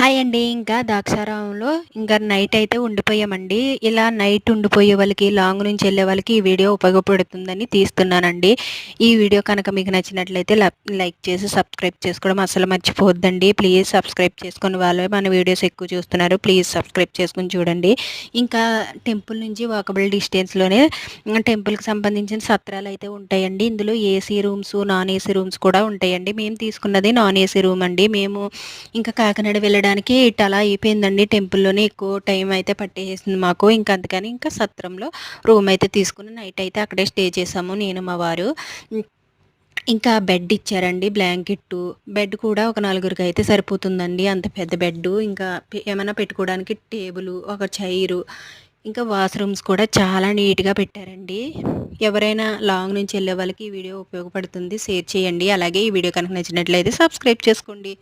Hi అండి. ఇంకా ద్రాక్షారామంలో ఇంకా నైట్ అయితే ఉండిపోయామండి. ఇలా నైట్ ఉండిపోయే వాళ్ళకి, లాంగ్ నుంచి వెళ్ళే వాళ్ళకి ఈ వీడియో ఉపయోగపడుతుందని తీస్తున్నానండి. ఈ వీడియో కనుక మీకు నచ్చినట్లయితే లైక్ చేసి సబ్స్క్రైబ్ చేసుకోవడం అసలు మర్చిపోవద్దండి. ప్లీజ్ సబ్స్క్రైబ్ చేసుకుని వాళ్ళే మన వీడియోస్ ఎక్కువ చూస్తున్నారు. ప్లీజ్ సబ్స్క్రైబ్ చేసుకుని చూడండి. ఇంకా టెంపుల్ నుంచి వాకబుల్ డిస్టెన్స్‌లోనే టెంపుల్‌కి సంబంధించిన సత్రాలు అయితే ఉంటాయండి. ఇందులో AC rooms, non AC rooms కూడా ఉంటాయండి. మేము తీసుకున్నది నాన్ ఏసీ రూమ్ అండి. మేము ఇంకా కాకినాడ వెళ్ళడానికి వెళ్ళడానికి ఇటు అలా అయిపోయిందండి. టెంపుల్లోనే ఎక్కువ టైం అయితే పట్టేసింది మాకు. ఇంకా అందుకని ఇంకా సత్రంలో రూమ్ అయితే తీసుకుని నైట్ అయితే అక్కడే స్టే చేసాము నేను మా వారు. ఇంకా బెడ్ ఇచ్చారండి బ్లాంకెట్ బెడ్ కూడా ఒక నలుగురికి అయితే సరిపోతుందండి. అంత పెద్ద బెడ్ ఇంకా ఏమైనా పెట్టుకోవడానికి టేబుల్ ఒక చైరు ఇంకా వాష్రూమ్స్ కూడా చాలా నీట్గా పెట్టారండి. ఎవరైనా లాంగ్ నుంచి వెళ్ళే వాళ్ళకి ఈ వీడియో ఉపయోగపడుతుంది. షేర్ చేయండి. అలాగే ఈ వీడియో కనుక నచ్చినట్లయితే సబ్స్క్రైబ్ చేసుకోండి.